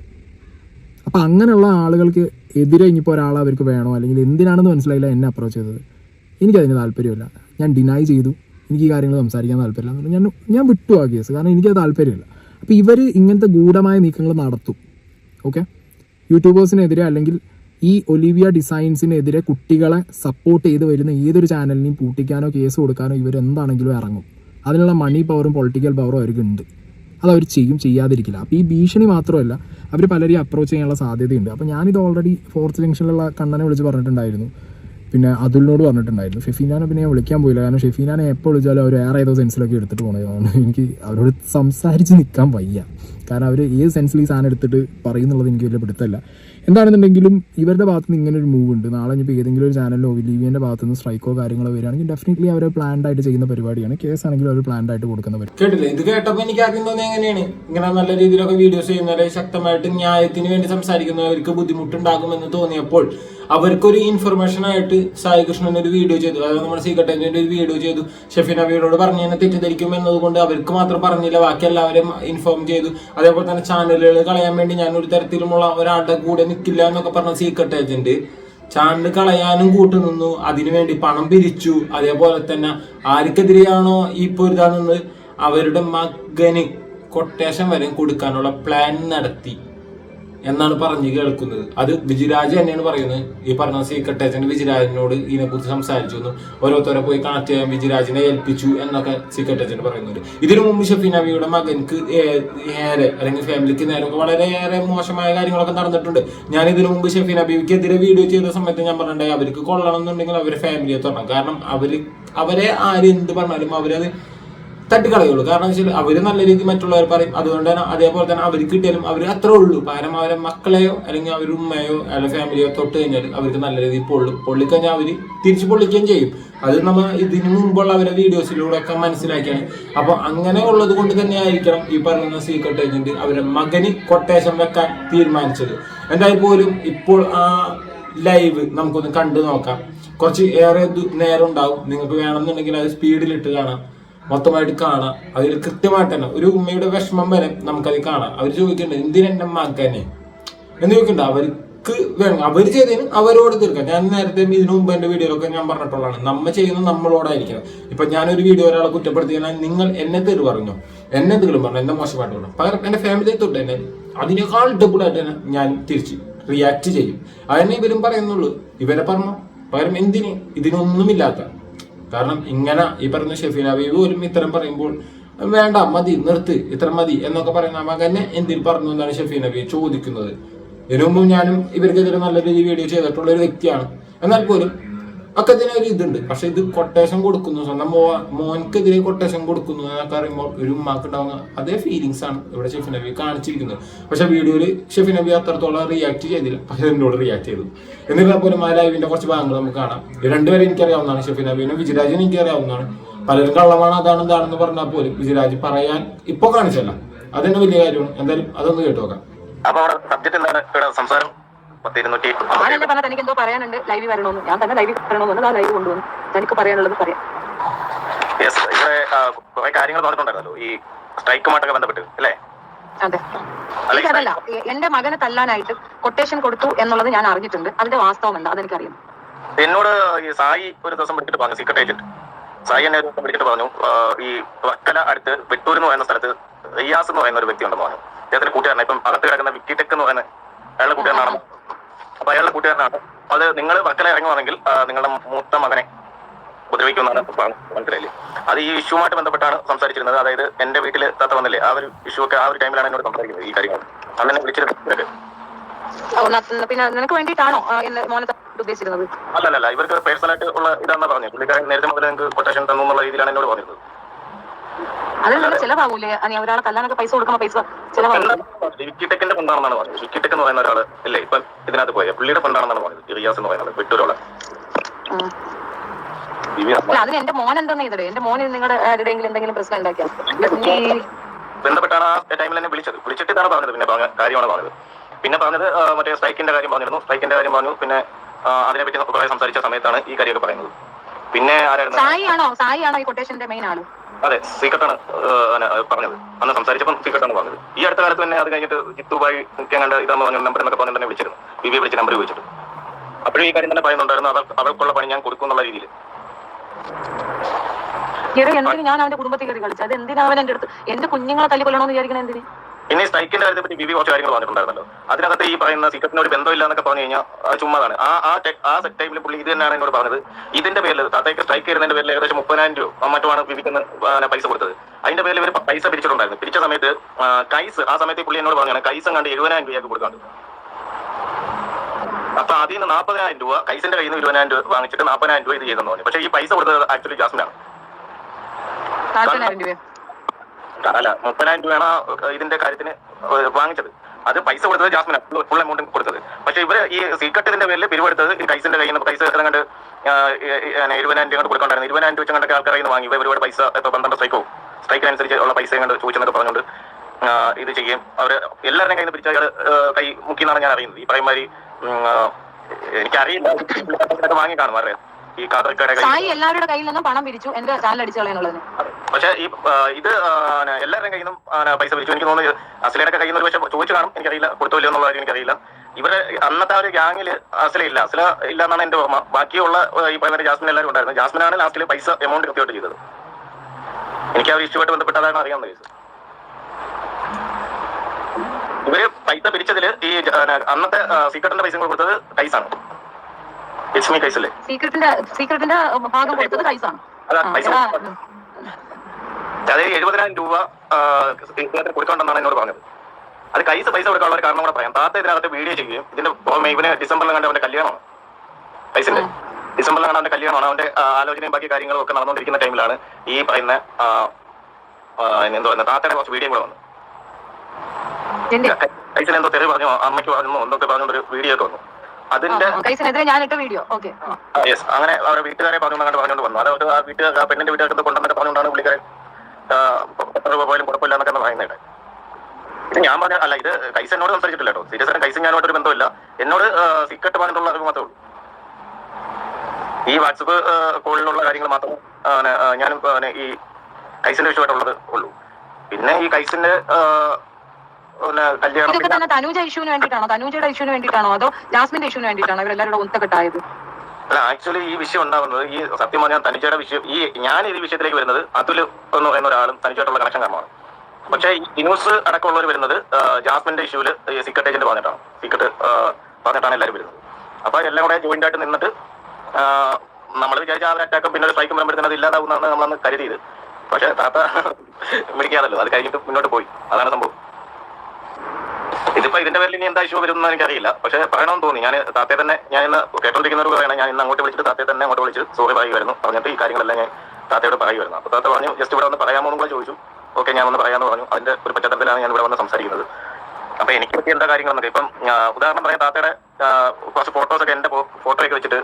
അപ്പോൾ അങ്ങനെയുള്ള ആളുകൾക്ക് എതിരെ ഇനിയിപ്പോൾ ഒരാളെ അവർക്ക് വേണോ? അല്ലെങ്കിൽ എന്തിനാണെന്ന് മനസ്സിലായില്ല എന്നെ അപ്രോച്ച് ചെയ്തത്. എനിക്കതിന് താല്പര്യമില്ല. ഞാൻ ഡിനൈ ചെയ്തു. എനിക്ക് ഈ കാര്യങ്ങൾ സംസാരിക്കാൻ താല്പര്യമില്ല. ഞാൻ ഞാൻ വിട്ടു ആ കേസ് കാരണം എനിക്കത് താല്പര്യമില്ല. അപ്പോൾ ഇവർ ഇങ്ങനത്തെ ഗൂഢമായ നീക്കങ്ങൾ നടത്തും. ഓക്കെ യൂട്യൂബേഴ്സിനെതിരെ അല്ലെങ്കിൽ ഈ ഒലിവിയ ഡിസൈൻസിനെതിരെ കുട്ടികളെ സപ്പോർട്ട് ചെയ്ത് വരുന്ന ഏതൊരു ചാനലിനെയും പൂട്ടിക്കാനോ കേസ് കൊടുക്കാനോ ഇവർ എന്താണെങ്കിലും ഇറങ്ങും. അതിനുള്ള മണി പവറും പൊളിറ്റിക്കൽ പവറും അവർക്ക് ഉണ്ട്. അത് അവർ ചെയ്യും ചെയ്യാതിരിക്കില്ല. അപ്പോൾ ഈ ഭീഷണി മാത്രമല്ല അവർ പലരെയും അപ്രോച്ച് ചെയ്യാനുള്ള സാധ്യതയുണ്ട്. അപ്പോൾ ഞാനിത് ഓൾറെഡി ഫോർത്ത് ജംഗ്ഷനിലുള്ള കണ്ണനെ വിളിച്ച് പറഞ്ഞിട്ടുണ്ടായിരുന്നു. പിന്നെ അതുലിനോട് പറഞ്ഞിട്ടുണ്ടായിരുന്നു ഷെഫീനാനെ പിന്നെ ഞാൻ വിളിക്കാൻ പോയില്ല. കാരണം ഷെഫീനാനെ എപ്പോൾ വിളിച്ചാലും അവർ വേറെ ഏതോ സെൻസിലൊക്കെ എടുത്തിട്ട് പോകണതാണ് എനിക്ക് അവരോട് സംസാരിച്ച് നിൽക്കാൻ വയ്യ. കാരണം അവർ ഏത് സെൻസിൽ ഈ സാധനം എടുത്തിട്ട് പറയുന്നുള്ളത് എനിക്ക് വലിയ പിടുത്തല്ല എന്താണെന്നുണ്ടെങ്കിലും ഇവരുടെ ഭാഗത്ത് നിന്ന് ഇങ്ങനെ ഒരു മൂവ് ഉണ്ട്. നാളെ ഇനിയിപ്പോൾ ഏതെങ്കിലും ഒരു ചാനലിലോ ഒലിവിയന്റെ ഭാഗത്ത് നിന്ന് സ്ട്രൈക്കോ കാര്യങ്ങളോ വരികയാണെങ്കിൽ ഡെഫിനറ്റ്ലി അവർ പ്ലാൻഡ് ആയിട്ട് ചെയ്യുന്ന പരിപാടിയാണ്. കേസ് ആണെങ്കിലും അവർ പ്ലാൻഡ് ആയിട്ട് കൊടുക്കുന്ന പരിപാടി. കേട്ടില്ലേ? ഇത് കേട്ടപ്പോൾ എനിക്ക് ആദ്യം തോന്നി എങ്ങനെയാണ്? ഇങ്ങനെ നല്ല രീതിയിലൊക്കെ വീഡിയോസ് ചെയ്യുന്നവരെ ശക്തമായിട്ട് ന്യായത്തിന് വേണ്ടി സംസാരിക്കുന്നവർക്ക് ബുദ്ധിമുട്ടുണ്ടാകുമെന്ന് തോന്നിയപ്പോൾ അവർക്കൊരു ഇൻഫർമേഷൻ ആയിട്ട് സായി കൃഷ്ണൻ ഒരു വീഡിയോ ചെയ്തു. അതായത് നമ്മുടെ സീക്രട്ടേജിന്റെ ഒരു വീഡിയോ ചെയ്തു. ഷെഫിൻ അബിയോട് പറഞ്ഞു തന്നെ തെറ്റിദ്ധരിക്കും എന്നതുകൊണ്ട് അവർക്ക് മാത്രം പറഞ്ഞില്ല. ബാക്കി എല്ലാവരെയും ഇൻഫോം ചെയ്തു. അതേപോലെ തന്നെ ചാനലുകൾ കളയാൻ വേണ്ടി ഞാൻ ഒരു തരത്തിലുമുള്ള ഒരാളുടെ കൂടെ നിൽക്കില്ല എന്നൊക്കെ പറഞ്ഞ സീക്രട്ട് ഏജന്റ് ചാനൽ കളയാനും കൂട്ടുനിന്നു അതിനുവേണ്ടി പണം പിരിച്ചു. അതേപോലെ തന്നെ ആർക്കെതിരെയാണോ ഈ പൊരുതാണെന്ന് അവരുടെ മകന് കൊട്ടേഷൻ വരെ കൊടുക്കാനുള്ള പ്ലാൻ നടത്തി. എന്നാണ് പറഞ്ഞു കേൾക്കുന്നത്. അത് വിജിരാജ് തന്നെയാണ് പറയുന്നത്. ഈ പറഞ്ഞ സീക്രട്ട് ഏജന്റ് വിജിരാജിനോട് ഇതിനെക്കുറിച്ച് സംസാരിച്ചു എന്നും ഓരോരുത്തരെ പോയി കണക്ട് ചെയ്യാൻ വിജിരാജിനെ ഏൽപ്പിച്ചു എന്നൊക്കെ സീക്രട്ട് ഏജന്റ് പറയുന്നുണ്ട്. ഇതിനു മുമ്പ് ഷെഫീൻ നബിയുടെ മകൻക്ക് ഏറെ അല്ലെങ്കിൽ ഫാമിലിക്ക് നേരെ ഒക്കെ വളരെയേറെ മോശമായ കാര്യങ്ങളൊക്കെ നടന്നിട്ടുണ്ട്. ഞാൻ ഇതിനു മുമ്പ് ഷെഫീൻ നബിക്കെതിരെ വീഡിയോ ചെയ്ത സമയത്ത് ഞാൻ പറഞ്ഞിട്ടുണ്ടായി അവർക്ക് കൊള്ളണം എന്നുണ്ടെങ്കിൽ അവരെ ഫാമിലിയെ തുടങ്ങണം കാരണം അവർ അവരെ ആര് എന്ത് പറഞ്ഞാലും അവരത് തട്ടിക്കളയുള്ളൂ കാരണം വെച്ചാൽ അവർ നല്ല രീതിയിൽ മറ്റുള്ളവർ പറയും. അതുകൊണ്ട് തന്നെ അതേപോലെ തന്നെ അവർക്ക് കിട്ടിയാലും അവർ അത്രേ ഉള്ളൂ. കാരണം അവരെ മക്കളെയോ അല്ലെങ്കിൽ അവരുടെ ഉമ്മയോ അല്ലെങ്കിൽ ഫാമിലിയോ തൊട്ട് കഴിഞ്ഞാൽ അവർക്ക് നല്ല രീതിയിൽ പൊള്ളും. പൊള്ളിക്കഴിഞ്ഞാൽ അവർ തിരിച്ചു പൊള്ളിക്കുകയും ചെയ്യും. അത് നമ്മൾ ഇതിനു മുമ്പുള്ള അവരെ വീഡിയോസിലൂടെ ഒക്കെ മനസ്സിലാക്കിയാണ്. അപ്പൊ അങ്ങനെ ഉള്ളത് കൊണ്ട് തന്നെ ആയിരിക്കണം ഈ പറയുന്ന സീക്രട്ട് ഏജന്റ് അവരുടെ മകന് കൊട്ടേഷൻ വെക്കാൻ തീരുമാനിച്ചത്. എന്തായാലും പോലും ഇപ്പോൾ ആ ലൈവ് നമുക്കൊന്ന് കണ്ടു നോക്കാം. കുറച്ച് ഏറെ നേരം ഉണ്ടാവും. നിങ്ങൾക്ക് വേണമെന്നുണ്ടെങ്കിൽ അത് സ്പീഡിലിട്ട് കാണാം. മൊത്തമായിട്ട് കാണാം. അതിൽ കൃത്യമായിട്ട് തന്നെ ഒരു ഉമ്മയുടെ വിഷമം വരെ നമുക്കത് കാണാം. അവർ ചോദിക്കുന്നുണ്ട് എന്തിനെന്റെ മകനെ എന്ന് ചോദിക്കണ്ട. അവർക്ക് വേണം. അവർ ചെയ്തതിന് അവരോട് തീർക്കാം. ഞാൻ നേരത്തെ ഇതിനു മുമ്പ് എന്റെ വീഡിയോയിലൊക്കെ ഞാൻ പറഞ്ഞിട്ടുള്ളതാണ്. നമ്മ ചെയ്യുന്നത് നമ്മളോടായിരിക്കണം. ഇപ്പൊ ഞാനൊരു വീഡിയോ ഒരാളെ കുറ്റപ്പെടുത്തി കഴിഞ്ഞാൽ നിങ്ങൾ എന്നെ തെറി പറഞ്ഞു. എന്നെ എന്തെങ്കിലും പറഞ്ഞു. എന്നെ മോശമായിട്ട് പറഞ്ഞു. പകരം എന്റെ ഫാമിലിയെ തൊട്ട് തന്നെ അതിനേക്കാൾ ഡബിൾ ആയിട്ട് തന്നെ ഞാൻ തിരിച്ച് റിയാക്ട് ചെയ്യും. അതന്നെ ഇവരും പറയുന്നുള്ളൂ. ഇവരെ പറഞ്ഞു. പകരം എന്തിന്? ഇതിനൊന്നുമില്ലാത്ത കാരണം ഇങ്ങനെ ഈ പറഞ്ഞ ഷെഫീൻ ഹബീബ് പോലും ഇത്തരം പറയുമ്പോൾ വേണ്ട മതി നിർത്ത് ഇത്ര മതി എന്നൊക്കെ പറയുന്ന മകനെ എന്തിൽ പറഞ്ഞു എന്നാണ് ഷെഫീൻ നബി ചോദിക്കുന്നത്. ഇതിനു ഞാനും ഇവർക്കെതിരെ നല്ല രീതിയിൽ വീഡിയോ ചെയ്തിട്ടുള്ള ഒരു വ്യക്തിയാണ്. എന്നാൽ പോലും ഒക്കെ ഇതിനൊരു ഇതുണ്ട്. പക്ഷെ ഇത് കൊട്ടേഷൻ കൊടുക്കുന്നു. സ്വന്തം മോ മോൻക്കെതിരെ കൊട്ടേഷൻ കൊടുക്കുന്നു. എന്നൊക്കെ അറിയുമ്പോൾ ഒരു ഉമ്മാക്ക് ഉണ്ടാവുന്ന അതേ ഫീലിങ്സ് ആണ് ഇവിടെ ഷെഫി നബി കാണിച്ചിരിക്കുന്നത്. പക്ഷെ വീഡിയോയിൽ ഷെഫി നബി അത്രത്തോളം റിയാക്ട് ചെയ്തില്ല. പക്ഷെ എന്നോട് റിയാക്ട് ചെയ്തു. എന്നിട്ട് പോലും ആ ലൈവിന്റെ കുറച്ച് ഭാഗങ്ങൾ നമുക്ക് കാണാം. രണ്ടുപേരും എനിക്കറിയാവുന്നതാണ് ഷെഫി നബീനും. വിജയരാജനും എനിക്കറിയാവുന്നതാണ്. പലരും കള്ളമാണ് അതാണ് എന്താണെന്ന് പറഞ്ഞാൽ പോലും വിജയരാജ് പറയാൻ ഇപ്പൊ കാണിച്ചല്ല. അതെന്നെ വലിയ കാര്യമാണ്. എന്തായാലും അതൊന്ന് കേട്ടു നോക്കാം. അപ്പൊ അവിടെ സബ്ജക്ട് എന്താണ് സംസാരം. പത്ത് ഇരുന്നൂറ്റി ആരെന്നെ പറഞ്ഞാൽ തനിക്ക് എന്തോ പറയാനുണ്ട്? ലൈവിൽ വരണമെന്ന്. ഞാൻ തന്നെ ലൈവിൽ വരണമെന്ന് ആ ലൈവ് കൊണ്ടുവന്നു. തനിക്ക് പറയാനുള്ളത് പറയാം. യെസ് ഇവിടെ കുറെ കാര്യങ്ങൾ പറഞ്ഞിട്ടുണ്ടായിരുന്നല്ലോ ഈ സ്ട്രൈക്കുമായിട്ടൊക്കെ ബന്ധപ്പെട്ട് അല്ലേ? അതെ. എ- എന്റെ മകനെ തല്ലാനായിട്ട് കൊട്ടേഷൻ കൊടുത്തു എന്നുള്ളത് ഞാൻ അറിഞ്ഞിട്ടുണ്ട്. അതിന്റെ വാസ്തവം എന്താ? അതെനിക്കറിയാം. എന്നോട് ഈ സായി ഒരു ദിവസം വിളിച്ചിട്ട് പറഞ്ഞു സീക്രട്ട് ഏജന്റ് സായി എന്നെ ഒരു ദിവസം വിളിച്ചിട്ട് പറഞ്ഞു ഈ വർക്കല അടുത്ത് വെട്ടൂർ എന്ന് പറയുന്ന സ്ഥലത്ത് റിയാസ് എന്ന് പറയുന്ന ഒരു വ്യക്തി ഉണ്ടെന്ന് പറഞ്ഞു. അദ്ദേഹത്തിന്റെ കൂട്ടുകാരനാണ് ഇപ്പം അകത്ത് കിടക്കുന്ന വിക്കിടെക് എന്ന് പറയുന്ന അയാളുടെ കൂട്ടുകാരനാണ് അപ്പൊ അയാളുടെ കൂട്ടുകാരനാണ്. അത് നിങ്ങൾ വർക്കല ഇറങ്ങുവാണെങ്കിൽ നിങ്ങളുടെ മൂത്ത മകനെ ഉപദ്രവിക്കുമെന്നാണ് മനസ്സിലായില്ലേ? അത് ഈ ഇഷ്യൂമായിട്ട് ബന്ധപ്പെട്ടാണ് സംസാരിച്ചിരുന്നത്. അതായത് എന്റെ വീട്ടിൽ തത്ത വന്നില്ലേ ആ ഒരു ഇഷ്യൂ ഒക്കെ ആ ഒരു ടൈമിലാണ് എന്നോട് സംസാരിക്കുന്നത് ഈ കാര്യങ്ങൾ അന്നെ വിളിച്ചിരുന്നു ഓ, ന- പിന്നെ നിനക്ക് വേണ്ടിയിട്ടാണോ ഉദ്ദേശിച്ചിരുന്നത്? അല്ലല്ല ഇവർക്ക് പേഴ്സണൽ ആയിട്ട് ഉള്ള ഇതാണെന്ന് പറഞ്ഞത്. പുള്ളിക്കാരൻ നേരത്തെ മുതൽ നിങ്ങൾക്ക് കൊട്ടേഷൻ തന്നു എന്നുള്ള രീതിയിലാണ് എന്നോട് പറഞ്ഞത് അതിൽ നിന്ന് ചിലവാകൂലേ? അനി ഒരാളെ കല്ലാനൊക്കെ പൈസ കൊടുക്കുമ്പോ പൈസ ചെലവാകൂലേ? ഫണ്ടാണെന്നാണ് പറഞ്ഞത്. വിക്കിടെക് എന്ന് പറയുന്ന ഒരാൾ ഇല്ലേ? ഇപ്പൊ ഇതിനകത്ത് പോയ. പുള്ളിയുടെ ഫണ്ടാണെന്നാണ് പറഞ്ഞത്. റിയാസ് എന്ന് പറയുന്നത് അതിന് എന്റെ മോൻ എന്തെന്ന് ചെയ്തത് എന്റെ മോന് നിങ്ങളുടെ ആരുടെയെങ്കിലും എന്തെങ്കിലും പ്രശ്നം ബന്ധപ്പെട്ടാണ് ആ ടൈമിൽ എന്നെ വിളിച്ചത്. വിളിച്ചിട്ട് ഇതാണ് പറഞ്ഞത്. പിന്നെ കാര്യമാണ് പറഞ്ഞത്. പിന്നെ പറഞ്ഞത് മറ്റേ സ്ട്രൈക്കിന്റെ കാര്യം പറഞ്ഞിരുന്നു. സ്ട്രൈക്കിന്റെ കാര്യം പറഞ്ഞു. പിന്നെ അതിനെ അതിനെപ്പറ്റി കുറെ സംസാരിച്ച സമയത്താണ് ഈ കാര്യമൊക്കെ പറയുന്നത്. പിന്നെ ആരായിരുന്നു? സായി ആണോ സായി ആണോ ഈ കൊട്ടേഷന്റെ മെയിൻ ആൾ? അതെ സീക്രട്ടാണ് പറഞ്ഞത്. അന്ന് സംസാരിച്ചപ്പോൾ സീക്രട്ടാണ് പറഞ്ഞത്. ഈ അടുത്ത കാലത്ത് തന്നെ അത് കഴിഞ്ഞിട്ട് ജിത്തുബായി കണ്ട ഇതാന്ന് പറഞ്ഞ നമ്പർ എന്നൊക്കെ പറഞ്ഞു തന്നെ വിളിച്ചിരുന്നു. ബി വിളിച്ച് നമ്പർ ചോദിച്ചിട്ട്. അപ്പോഴും ഈ കാര്യം തന്നെ പറയുന്നുണ്ടായിരുന്നു. അവർ അവർക്കുള്ള പണി ഞാൻ കൊടുക്കും എന്നുള്ള രീതിയിൽ. ഞാൻ അവന്റെ കുടുംബത്തിൽ കയറി കളിച്ചത്? അത് എന്തിനാ അവൻ എന്റെ അടുത്ത് എന്റെ കുഞ്ഞുങ്ങളെ തല്ലി കൊല്ലണോന്ന് വിചാരിക്കണ എന്തിന്? പിന്നെ ഈ സ്ട്രൈക്കിന്റെ കാര്യത്തെ പറ്റി ബി കുറച്ച് കാര്യങ്ങൾ പറഞ്ഞിട്ടുണ്ടായിരുന്നല്ലോ. അതിനകത്ത് ഈ പറയുന്ന ഒരു ബന്ധമില്ല എന്നൊക്കെ പറഞ്ഞു കഴിഞ്ഞാൽ ചുമ്മാതാണ്. ആ ആ ആ ടൈമിൽ പുള്ളി ഇത് തന്നെയാണ് എന്നോട് പറഞ്ഞത്. ഇതിന്റെ പേരിൽ താത്തേക്ക് സ്ട്രൈക്ക് ചെയ്യുന്നതിന്റെ പേരിൽ ഏകദേശം മുപ്പതിനായിരം രൂപ മറ്റുമാണ് വിവിക്കുന്ന പൈസ കൊടുത്തത്. അതിന്റെ പേരിൽ ഇവർ പൈസ പിരിച്ചിട്ടുണ്ടായിരുന്നു. പിരിച്ച സമയത്ത് കൈസ് ആ സമയത്ത് പുള്ളി എന്നോട് പറഞ്ഞാണ് കൈസ് കണ്ട് എഴുപതിനായിരം രൂപയാക്ക് കൊടുക്കാണ്ട്. അപ്പൊ അതിൽ നിന്ന് നാൽപ്പതിനായിരം രൂപ കൈസിന്റെ കയ്യിൽ നിന്ന് ഇരുപതിനായിരം രൂപ വാങ്ങിച്ചിട്ട് നാൽപ്പതിനായിരം രൂപ ഇത് ചെയ്തെന്ന് പറഞ്ഞു. പക്ഷേ ഈ പൈസ കൊടുത്തത് ആക്ച്വലി ജാസ്മിനാണ്. അല്ല മുപ്പതിനായിരം രൂപയാണ് ഇതിന്റെ കാര്യത്തിന് വാങ്ങിച്ചത്. അത് പൈസ കൊടുത്തത് ജാസ്മിനാണ്. ഫുൾ എമൗണ്ട് കൊടുത്തത്. പക്ഷെ ഇവർ ഈ സീക്കട്ടിന്റെ പേരിൽ പിരിവെടുത്തത് കൈസിന്റെ കയ്യിൽ നിന്ന് പൈസ കണ്ട് ഇരുപതിനായിരം രൂപ കൊടുക്കണ്ടായിരുന്നു. ഇരുപതിനായിരം രൂപ കണ്ടൊക്കെ ആൾക്കാരെ കയ്യിൽ നിന്ന് വാങ്ങി. ഇവർ ഒരുപാട് പൈസ പന്ത്രണ്ട് സ്ട്രൈക്കോ സ്ട്രൈക്ക് അനുസരിച്ച് ഉള്ള പൈസ കണ്ട് ചോദിച്ചെന്നൊക്കെ പറഞ്ഞുകൊണ്ട് ഇത് ചെയ്യും. അവർ എല്ലാവരുടെയും കയ്യിൽ നിന്ന് പിരിച്ച അയാൾ കൈ മുക്കി എന്നാണ് ഞാൻ അറിയുന്നത്. ഈ പറയുമാതിരി എനിക്കറിയില്ല. വാങ്ങി കാണും അവരുടെ ഈ കാതർക്കയുടെ സായി എല്ലാവരുടെ കയ്യിൽ നിന്നും പണം പിരിച്ചു എന്റെ ചാനൽ അടിച്ചു കളയാനുള്ളതിന്. പക്ഷേ ഈ ഇത് എല്ലാവരുടെയും കയ്യിൽ നിന്നും പൈസ പിരിച്ചു. എനിക്ക് തോന്നുന്നു അസിലയുടെ കയ്യിൽ നിന്ന് പക്ഷേ ചോദിച്ചു കാണും. എനിക്കറിയില്ല കൊടുത്തില്ല എന്നുള്ള കാര്യം എനിക്കറിയില്ല. ഇവരെ അന്നത്തെ ആ ഒരു ഗ്യാങ്ങിൽ അസില ഇല്ല. അസില ഇല്ല എന്നാണ് എന്റെ ഓർമ്മ. ബാക്കിയുള്ള ഈ പറയുന്ന ജാസ്മിൻ എല്ലാവരും ഉണ്ടായിരുന്നു. ജാസ്മിനാണ് ലാസ്റ്റിൽ പൈസ എമൗണ്ട് കൃത്യമായിട്ട് ചെയ്തത്. എനിക്ക് ആ ഒരു ഇഷ്യൂമായിട്ട് ബന്ധപ്പെട്ട് അതാണ് അറിയാവുന്ന കേസ് ഇവർ പൈസ പിരിച്ചതിൽ ഈ അന്നത്തെ സീക്രട്ടിന്റെ പൈസ കൊടുത്തത് കൈസാണ് ഇറ്റ്സ് മീ കൈസല്ലേ സീക്രട്ടിന്റെ സീക്രട്ടിന്റെ ഭാഗം കൊടുത്തത് കൈസാണ്. അതായത് എഴുപതിനായിരം രൂപ കൊടുക്കണ്ടെന്നാണ് എന്നോട് പറഞ്ഞത്. അത് കൈസ് പൈസ കൊടുക്കാനുള്ള ഒരു കാരണം കൂടെ പറയാം. താത്ത ഇതിനകത്ത് വീഡിയോ ചെയ്യുകയും ഇതിന്റെ ഇവന് ഡിസംബറിൽ കണ്ട അവന്റെ കല്യാണമാണ്. കൈസിന്റെ. ഡിസംബറിൽ കണ്ട അവന്റെ കല്യാണമാണ്. അവന്റെ ആലോചനയും ബാക്കി കാര്യങ്ങളും ഒക്കെ നടന്നുകൊണ്ടിരിക്കുന്ന ടൈമിലാണ് ഈ പറയുന്ന എന്തോ താത്തയുടെ കുറച്ച് വീഡിയോ കൂടെ വന്നു. കൈസിന് എന്തോ തെറി പറഞ്ഞു അമ്മയ്ക്ക് പറഞ്ഞു എന്തൊക്കെ പറഞ്ഞൊരു വീഡിയോ ഒക്കെ വന്നു. അതിന്റെ ഞാൻ ഇട്ട വീഡിയോ ഓക്കെ യെസ് അങ്ങനെ അവരുടെ വീട്ടുകാരെ പറഞ്ഞു പറഞ്ഞുകൊണ്ട് വന്നു. അതായത് ആ വീട്ടുകാർ ആ പെണ്ണിന്റെ വീട്ടുകാർക്ക് കൊണ്ടുവന്നിട്ട് പറഞ്ഞുകൊണ്ടാണ് പുള്ളിക്കാരൻ പോയാലും കുഴപ്പമില്ല എന്നൊക്കെ പറയുന്നത് ഇത് ഞാൻ പറഞ്ഞ അല്ല ഇത് കൈസ് എന്നോട് സംസാരിച്ചിട്ടില്ല കേട്ടോ. സീരിയസ് ആയിട്ട് കൈസ് ഞാനോട്ടൊരു ബന്ധമില്ല. എന്നോട് സീക്രട്ട് പറഞ്ഞിട്ടുള്ള അറിവ് മാത്രമേ ഉള്ളൂ. ഈ വാട്സപ്പ് കോളിലുള്ള കാര്യങ്ങൾ മാത്രം ഞാനും ഈ കൈസിന്റെ വിഷയമായിട്ടുള്ളത് ഉള്ളൂ. പിന്നെ ഈ കൈസിന്റെ ഇതൊക്കെ തന്നെ തനൂജ ഇഷ്യൂവിന് വേണ്ടിയിട്ടാണോ? തനൂജയുടെ ഇഷ്യൂവിന് വേണ്ടിയിട്ടാണോ? അതോ ജാസ്മിന്റെ ഇഷ്യൂവിന് വേണ്ടിയിട്ടാണോ? ഇവരെല്ലാവരും കൂടെ ഒത്തക്കെട്ടായത് അല്ല ആക്ച്വലി ഈ വിഷയം ഉണ്ടാവുന്നത് ഈ സത്യം പറഞ്ഞാൽ തനിച്ചയുടെ വിഷയം ഈ ഞാൻ ഈ വിഷയത്തിലേക്ക് വരുന്നത് അതുൽ എന്ന് പറയുന്ന ഒരാളും തനിച്ചായിട്ടുള്ള കണക്ഷൻ കാരണമാണ്. പക്ഷേ ഈ ന്യൂസ് അടക്കമുള്ളവർ വരുന്നത് ജാസ്മിന്റെ ഇഷ്യൂൽ സീക്രട്ട് ഏജന്റ് പറഞ്ഞിട്ടാണ്. സീക്രട്ട് പറഞ്ഞിട്ടാണ് എല്ലാവരും വരുന്നത്. അപ്പൊ എല്ലാം കൂടെ ജോയിന്റ് ആയിട്ട് നിന്നിട്ട് നമ്മൾ വിചാരിച്ച ആ അറ്റാക്കും പിന്നെ ഒരു സ്ട്രൈക്കും വരുമ്പോഴത്തേനും അത് ഇല്ലാതാവുന്നതാണ് നമ്മളന്ന് കരുതിയത്. പക്ഷേ താത്ത മിടിക്കാതല്ലോ അത് കഴിഞ്ഞിട്ട് മുന്നോട്ട് പോയി. അതാണ് സംഭവം. ഇതിപ്പോ ഇതിന്റെ പേരിൽ ഇനി എന്താ ഇഷ്യൂ വരും എന്ന് എനിക്കറിയില്ല. പക്ഷെ പറയണമെന്ന് തോന്നി. ഞാൻ താത്തെ തന്നെ ഞാൻ ഇന്ന് കേട്ടോണ്ടിരിക്കുന്നവർ പറയണം ഞാൻ ഇന്ന് അങ്ങോട്ട് വിളിച്ചിട്ട് താത്തെ തന്നെ അങ്ങോട്ട് വിളിച്ച് സോറി പറയുമായിരുന്നു പറഞ്ഞിട്ട് ഈ കാര്യങ്ങളെല്ലാം ഞാൻ താത്തയോട് പറയുമായിരുന്നു അപ്പൊ താത്ത പറഞ്ഞു ജസ്റ്റ് ഇവിടെ വന്ന് പറയാമോ? എന്ന് ചോദിച്ചു. ഓക്കെ ഞാൻ ഒന്ന് പറയാമെന്ന് പറഞ്ഞു. അതിന്റെ ഒരു പശ്ചാത്തലത്തിലാണ് ഞാൻ ഇവിടെ വന്ന് സംസാരിക്കുന്നത്. അപ്പൊ എനിക്ക് പറ്റിയ എന്താ കാര്യങ്ങളെന്നൊക്കെ ഇപ്പം ഉദാഹരണം പറയാം താത്തയുടെ കുറച്ച് ഫോട്ടോസ് ഒക്കെ എന്റെ ഫോട്ടോ ഒക്കെ വെച്ചിട്ട്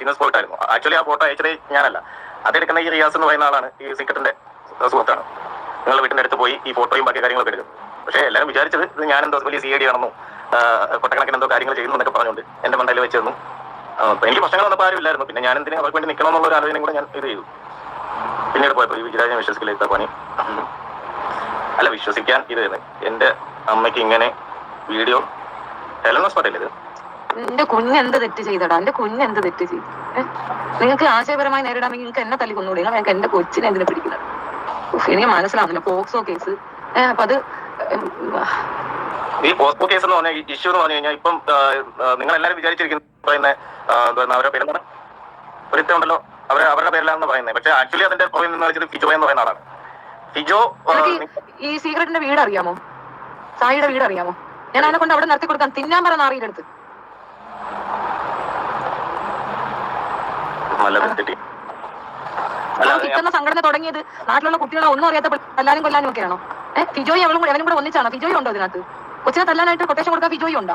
ജിനസ് പോയിട്ടായിരുന്നു ആക്ച്വലി ആ ഫോട്ടോ അയച്ചത് ഞാനല്ല. അതെടുക്കുന്ന ഈ റിയാസ് എന്ന് പറയുന്ന ആളാണ് ഈ സിക്കറ്റിന്റെ സുഹൃത്താണ്. നിങ്ങൾ വീട്ടിന്റെ അടുത്ത് പോയി ഈ ഫോട്ടോയും ബാക്കി കാര്യങ്ങളൊക്കെ എടുക്കും. പക്ഷേ എല്ലാവരും വിചാരിച്ചത് ഇത് എന്തോ വലിയ സി ഐ ഡി ആണെന്നോ കൊട്ടക്കണക്കിന് എന്തോ കാര്യങ്ങൾ ചെയ്യുന്നു എന്നൊക്കെ പറഞ്ഞുകൊണ്ട് എന്റെ മണ്ടയിൽ വെച്ചിരുന്നു. തന്നു ആ, അപ്പൊ എനിക്ക് പ്രശ്നങ്ങൾ വന്നപ്പോൾ ആരും ഇല്ലായിരുന്നു. പിന്നെ ഞാൻ എന്തിനാ അവർക്ക് വേണ്ടി നിൽക്കണം എന്നുള്ള ഒരു ആലോചനയും കൂടെ ഞാൻ ഇത് ചെയ്തു. പിന്നീട് പോയപ്പോൾ ഈ വിജയരാജൻ വിശ്വസിക്കില്ല പണി. അല്ല വിശ്വസിക്കാൻ ഇത് തന്നെ. എന്റെ അമ്മയ്ക്ക് ഇങ്ങനെ വീഡിയോ ഇത്. എന്റെ കുഞ്ഞ് എന്ത് തെറ്റ് ചെയ്തടാ? എന്റെ കുഞ്ഞ് എന്ത് തെറ്റ് ചെയ്തു? നിങ്ങൾക്ക് ആശയപരമായി നേരിടാമെങ്കിൽ നിങ്ങൾക്ക് എന്നെ തല്ലി കൊന്നുകൂടി നിങ്ങൾ എന്റെ കൊച്ചിനെ എന്തിനെ പിടിക്കുന്നത്? എനിക്ക് മനസ്സിലാവുന്നില്ല. POCSO case. അപ്പൊ അത് ഈ പോസ്കോ കേസ് എന്ന് പറഞ്ഞ ഇഷ്യൂ എന്ന് പറഞ്ഞു കഴിഞ്ഞാൽ ഇപ്പം നിങ്ങൾ എല്ലാവരും വിചാരിച്ചിരിക്കുന്ന പറയുന്ന അവരുടെ പേരെന്താണ്? ഒരുത്തുണ്ടല്ലോ അവരെ അവരുടെ പേരിലാണെന്ന് പറയുന്നത്. പക്ഷെ ആക്ച്വലി അതിന്റെ പുറകിൽ നിന്ന് വെച്ചത് ഫിജോ എന്ന് പറയുന്ന ആളാണ്. ഫിജോ ഈ സീക്രട്ടിന്റെ വീട് അറിയാമോ? സായിയുടെ വീട് അറിയാമോ? ഞാൻ അതിനെ കൊണ്ട് അവിടെ നിർത്തി കൊടുക്കാൻ തിന്നാൻ പറഞ്ഞ നാറിയുടെ അടുത്ത്. കിട്ടുന്ന സംഘടന തുടങ്ങിയത് നാട്ടിലുള്ള കുട്ടികളെ ഒന്നും അറിയാത്ത എല്ലാരും കൊല്ലാനും ഒക്കെയാണോ? ഏഹ് ഫിജോയും അവളും കൂടെ അവനും കൂടെ ഒന്നിച്ചാണോ? ഫിജോയും ഉണ്ടോ ഇതിനകത്ത്? കൊച്ചിനെ തല്ലാനായിട്ട് കൊട്ടേഷൻ കൊടുക്കാൻ ഫിജോയും ഉണ്ടോ?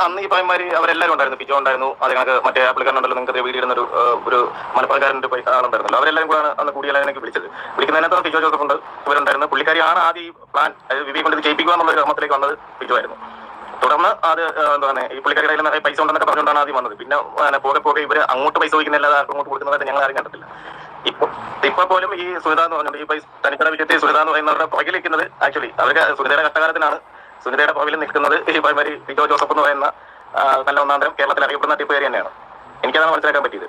അന്ന് ഈ പറയുമാര് അവരെല്ലാവരും ഉണ്ടായിരുന്നു. ഫിജോ ഉണ്ടായിരുന്നു അത് കണക്ക് മറ്റേ ആപ്ലിക്കാരൻ ഉണ്ടല്ലോ നിങ്ങൾക്ക് വീഡിയോ ഇടുന്ന ഒരു ഒരു മലപ്പുറക്കാരന്റെ പൈ- ആളുണ്ടായിരുന്നല്ലോ അവരെല്ലാവരും കൂടെ അന്ന് കൂടിയാലും എനിക്ക് വിളിച്ചത് വിളിക്കുന്നതിനകത്ത് ഫിജോ ജോസഫ് ഉണ്ട് ഇവരുണ്ടായിരുന്നു. പുള്ളിക്കാരിയാണ് ആദ്യം ഈ പ്ലാൻ വിവി കൊണ്ട് ഇത് ചെയ്യിപ്പിക്കുക എന്നുള്ള ഒരു ക്രമത്തിലേക്ക് വന്നത് ഫിജോ ആയിരുന്നു. തുടർന്ന് അത് എന്താണ് ഈ പുള്ളിക്കാരി കയ്യിൽ നിറയെ പൈസ ഉണ്ടെന്നൊക്കെ പറഞ്ഞുകൊണ്ടാണ് ആദ്യം വന്നത്. പിന്നെ പോകെ പോകെ ഇവർ അങ്ങോട്ട് പൈസ ചോദിക്കുന്നില്ല അങ്ങോട്ട് കൊടുക്കുന്നതായിട്ട് ഞങ്ങൾ ആരും കണ്ടിട്ടില്ല. ഇപ്പൊ പോലും ഈ സുനിത എന്ന് പറഞ്ഞിട്ട് ഈ തനിക്കട വിജയത്തെ സുനിത എന്ന് പറയുന്നവരുടെ പുറകിൽ നിൽക്കുന്നത് ആക്ച്വലി അവർക്ക് സുനിതയുടെ കഷ്ടകാലത്തിനാണ് സുനിതയുടെ പുറകിൽ നിൽക്കുന്നത് ഈ പൈമാരി വിജോ ജോസഫ് എന്ന് പറയുന്ന നല്ല ഒന്നാന്തരം കേരളത്തിൽ അറിയപ്പെടുന്ന ടിപ്പ് കാര്യം തന്നെയാണ്. എനിക്കതാണ് മനസ്സിലാക്കാൻ പറ്റിയത്.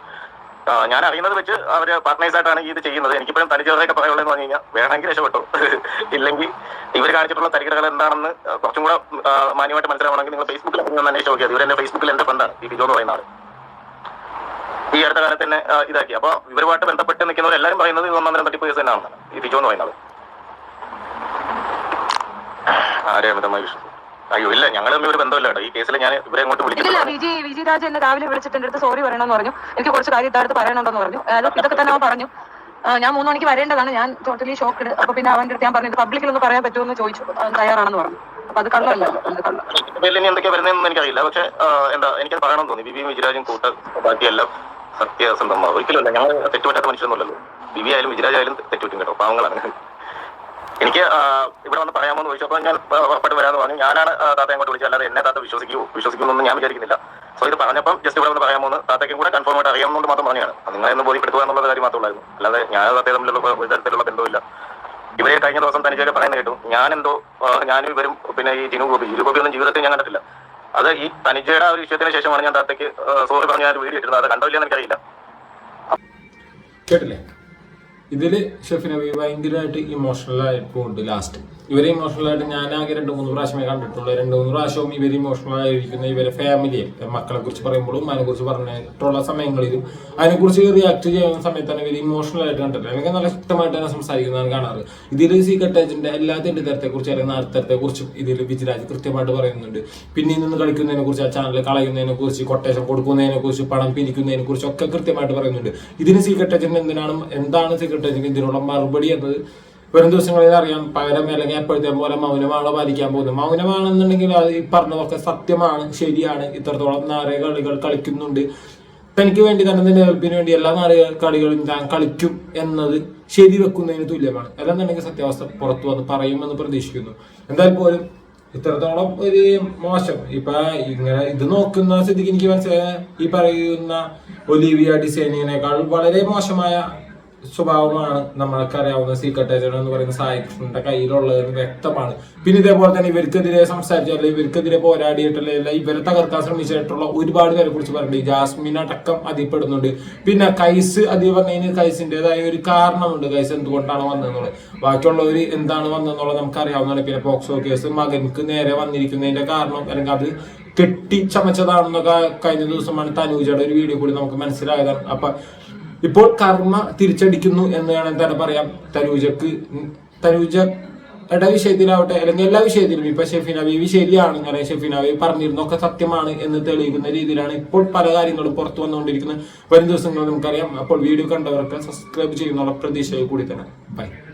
ഞാൻ അറിയുന്നത് വെച്ച് അവർ പാർട്ട്നേഴ്സ് ആയിട്ടാണ് ഈ ഇത് ചെയ്യുന്നത്. എനിക്കിപ്പോഴും തനിച്ചവരൊക്കെ പറയുള്ളതെന്ന് പറഞ്ഞു കഴിഞ്ഞാൽ വേണമെങ്കിൽ രക്ഷപ്പെട്ടു. ഇല്ലെങ്കിൽ ഇവർ കാണിച്ചിട്ടുള്ള തരികടകൾ എന്താണെന്ന് കുറച്ചും കൂടെ മാന്യമായിട്ട് മനസ്സിലാവണമെങ്കിൽ നിങ്ങൾ ഫേസ്ബുക്കിൽ ഒന്ന് അന്വേഷിച്ച് നോക്കിയത് എന്റെ ഫേസ്ബുക്കിൽ എന്റെ ഫ്രണ്ടാണ് ഈ വിജോ എന്ന് പറയുന്ന ആൾ. ഈ അടുത്ത കാലത്ത് തന്നെ ഇതാക്കി. അപ്പൊ ഇവരുമായിട്ട് ബന്ധപ്പെട്ട് നിൽക്കുന്നവർ എല്ലാവരും പറയുന്നത് ഇത് ഒന്നാം തരം തട്ടിപ്പ് കേസ് തന്നെയാണ് ഈ ഫിജോ എന്ന് പറയുന്നത് ആരെ അമിതമായി വിശ്വസിച്ചു അയ്യോ ഇല്ല ഞങ്ങൾ തമ്മിൽ ഒരു ബന്ധമില്ല കേട്ടോ. ഈ കേസിൽ ഞാൻ ഇവരെ അങ്ങോട്ട് ഇല്ല വിജി വിജി രാജ് എന്നെ രാവിലെ വിളിച്ചിട്ട് എന്റെ അടുത്ത് സോറി പറയണമെന്ന് പറഞ്ഞു. എനിക്ക് കുറച്ച് കാര്യം ഇതായിട്ട് പറയണമെന്ന് പറഞ്ഞു. ഇതൊക്കെ തന്നെ അവൻ പറഞ്ഞു. ഞാൻ മൂന്ന് മണിക്ക് വരേണ്ടതാണ്. ഞാൻ ടോട്ടലി ഷോക്ക്ഡ് അപ്പൊ പിന്നെ അവന്റെ അടുത്ത് ഞാൻ പറഞ്ഞത് പബ്ലിക്കിൽ ഒന്ന് പറയാൻ പറ്റുമോ എന്ന് ചോദിച്ചു. തയ്യാറാണെന്ന് പറഞ്ഞു. അപ്പൊ അത് കള്ളമല്ലല്ലോ അത് കള്ളം പേരിൽ ഇനി എന്തൊക്കെയാ വരുന്നതെന്ന് എനിക്കറിയില്ല. പക്ഷെ എന്താ എനിക്ക് പറയണമെന്ന് തോന്നി. ബിബിയും വിജിരാജും കൂട്ട ബാക്കിയെല്ലാം സത്യസന്ധമാണ് ഒരിക്കലുമല്ല ഞങ്ങൾ തെറ്റുപറ്റാത്ത മനുഷ്യരൊന്നുമല്ലോ ദിവ്യ ആയാലും വിജിരാജ് ആയാലും തെറ്റുപറ്റും കേട്ടോ പാവങ്ങളാണ്. എനിക്ക് ഇവിടെ വന്ന് പറയാമോന്ന് ചോദിച്ചപ്പോൾ ഞാൻ ഉറപ്പായിട്ട് വരാമെന്ന് പറഞ്ഞു. ഞാനാണ് താത്ത അങ്ങോട്ട് വിളിച്ചത്. അല്ലാതെ എന്നെ താത്ത വിശ്വസിക്കൂ വിശ്വസിക്കുമെന്നൊന്നും ഞാൻ വിചാരിക്കുന്നില്ല. സോ ഇത് പറഞ്ഞപ്പോൾ ജസ്റ്റ് ഇവിടെ വന്ന് പറയാമോന്ന് താത്തയ്ക്കും കൂടെ കൺഫേം ആയിട്ട് അറിയാമെന്നുകൊണ്ട് മാത്രം പറഞ്ഞാണ് നിങ്ങളെ ഒന്ന് ബോധ്യപ്പെടുത്തുക എന്നുള്ള കാര്യം മാത്രമുള്ളായിരുന്നു അല്ലാതെ ഞാൻ താത്തയെ തമ്മിലുള്ള ഒരു തരത്തിലുള്ള ബന്ധമില്ല ഇവരെ കഴിഞ്ഞ ദിവസം തനിച്ചൊക്കെ പറയുന്നത് കേട്ടു. ഞാനെന്തോ എന്തോ ഞാനും ഇവരും പിന്നെ ഈ ജിനു ഗോപി. ജിനു ഗോപി ഒന്നും ജീവിതത്തിൽ ഞാൻ കണ്ടിട്ടില്ല. അത് ഈ തനിജയുടെ ഒരു വിഷയത്തിന് ശേഷമാണ് ഞാൻ താത്തേക്ക് സോറി പറഞ്ഞ ഞാൻ വീഡിയോ ഇട്ടിരുന്നത്. അത് കണ്ടോ ഇല്ലെന്ന് എനിക്കറിയില്ല. കേട്ടില്ലേ? ഇതിൽ ഷെഫിനെ ഭയങ്കരമായിട്ട് ഇമോഷണൽ ആയിട്ടുണ്ട് ലാസ്റ്റ് ഇവരെ ഇമോഷണൽ ആയിട്ട് ഞാൻ ആകെ രണ്ട് മൂന്ന് പ്രാവശ്യമേ കണ്ടിട്ടുള്ളൂ. രണ്ട് മൂന്ന് പ്രാവശ്യവും ഇവർ ഇമോഷണൽ ആയിരിക്കുന്ന ഇവരെ ഫാമിലിയെ മക്കളെ കുറിച്ച് പറയുമ്പോഴും അതിനെ കുറിച്ച് പറഞ്ഞിട്ടുള്ള സമയങ്ങളിലും അതിനെക്കുറിച്ച് റിയാക്ട് ചെയ്യുന്ന സമയത്താണ് ഇവർ ഇമോഷണൽ ആയിട്ട് കണ്ടിട്ടില്ല. എനിക്ക് നല്ല ശക്തമായിട്ട് തന്നെ സംസാരിക്കുന്നതാണ് കാണാറ്. ഇതിൽ സീക്രട്ട് ഏജന്റ് തരത്തെ കുറിച്ച് അല്ലെങ്കിൽ നാടത്തരത്തെ കുറിച്ച് ഇതിൽ വിജിരാജ് കൃത്യമായിട്ട് പറയുന്നുണ്ട്. പിന്നിൽ നിന്ന് കളിക്കുന്നതിനെ കുറിച്ച് ആ ചാനൽ കളയുന്നതിനെ കുറിച്ച് കൊട്ടേഷൻ കൊടുക്കുന്നതിനെ കുറിച്ച് പണം പിരിക്കുന്നതിനെ കുറിച്ച് ഒക്കെ കൃത്യമായിട്ട് പറയുന്നുണ്ട്. ഇതിന് സീക്രട്ട് ഏജന്റ് എന്തിനാണ് എന്താണ് സീക്രട്ട് ഏജന്റ് ഇതിനുള്ള മറുപടി എന്നത് വരും ദിവസങ്ങളിൽ അറിയാം പകരം അല്ലെങ്കിൽ എപ്പോഴത്തെ പോലെ മൗനമാണോ പാലിക്കാൻ പോകുന്നത്. മൗനമാണെന്നുണ്ടെങ്കിൽ അത് ഈ പറഞ്ഞതൊക്കെ സത്യമാണ് ശരിയാണ്. ഇത്രത്തോളം നാരക കളികൾ കളിക്കുന്നുണ്ട്. തനിക്ക് വേണ്ടി തന്നെ നിലനിൽപ്പിന് വേണ്ടി എല്ലാ നാരക കളികളും താൻ കളിക്കും എന്നത് ശരി വെക്കുന്നതിന് തുല്യമാണ്. അല്ലെന്നുണ്ടെങ്കിൽ സത്യാവസ്ഥ പുറത്തു വന്ന് പറയുമെന്ന് പ്രതീക്ഷിക്കുന്നു. എന്തായാലും പോലും ഇത്രത്തോളം ഒരു മോശം. ഇപ്പൊ ഇങ്ങനെ ഇത് നോക്കുന്ന സ്ഥിതിക്ക് എനിക്ക് മനസ്സിലായ. ഈ പറയുന്ന ഒലിവിയ ഡിസൈനിങ്ങിനേക്കാൾ വളരെ മോശമായ സ്വഭാവമാണ് നമ്മൾക്ക് അറിയാവുന്ന സീക്രട്ട് ഏജന്റ് എന്ന് പറയുന്ന സായികൃഷ്ണന്റെ കയ്യിലുള്ളത് വ്യക്തമാണ്. പിന്നെ ഇതേപോലെ തന്നെ ഇവർക്കെതിരെ സംസാരിച്ചല്ലേ ഇവർക്കെതിരെ പോരാടിയിട്ടുള്ള അല്ല ഇവരെ തകർക്കാൻ ശ്രമിച്ചിട്ടുള്ള ഒരുപാട് പേരെ കുറിച്ച് പറഞ്ഞിട്ടുണ്ട്. ജാസ്മിൻ അടക്കം അതിൽപ്പെടുന്നുണ്ട്. പിന്നെ കൈസ് അതി പറഞ്ഞതിന് കൈസിന്റെതായ ഒരു കാരണമുണ്ട്. കൈസ് എന്തുകൊണ്ടാണ് വന്നതെന്നുള്ളത്? ബാക്കിയുള്ളവർ എന്താണ് വന്നതെന്നുള്ളത് നമുക്ക് അറിയാവുന്നതാണ് പിന്നെ പോക്സോ കേസ് മകൻക്ക് നേരെ വന്നിരിക്കുന്നതിന്റെ കാരണം അല്ലെങ്കിൽ അത് കെട്ടി ചമച്ചതാണെന്നൊക്കെ കഴിഞ്ഞ ദിവസമാണ് തനൂജയുടെ ഒരു വീഡിയോ കൂടി നമുക്ക് മനസ്സിലായതാണ്. അപ്പൊ ഇപ്പോൾ കർമ്മ തിരിച്ചടിക്കുന്നു എന്ന് വേണമെങ്കിൽ തന്നെ പറയാം. തനൂജക്ക് തനൂജയുടെ വിഷയത്തിലാവട്ടെ അല്ലെങ്കിൽ എല്ലാ വിഷയത്തിലും ഇപ്പൊ ഷെഫിന ബീവി ശരിയാണ് ഇങ്ങനെ ഷെഫിന പറഞ്ഞിരുന്നൊക്കെ സത്യമാണ് എന്ന് തെളിയിക്കുന്ന രീതിയിലാണ് ഇപ്പോൾ പല കാര്യങ്ങളും പുറത്തു വന്നുകൊണ്ടിരിക്കുന്നത്. വരും ദിവസങ്ങളിൽ നമുക്കറിയാം. അപ്പോൾ വീഡിയോ കണ്ടവർക്ക് സബ്സ്ക്രൈബ് ചെയ്യുന്നുള്ള പ്രതീക്ഷയിൽ കൂടി തന്നെ. ബൈ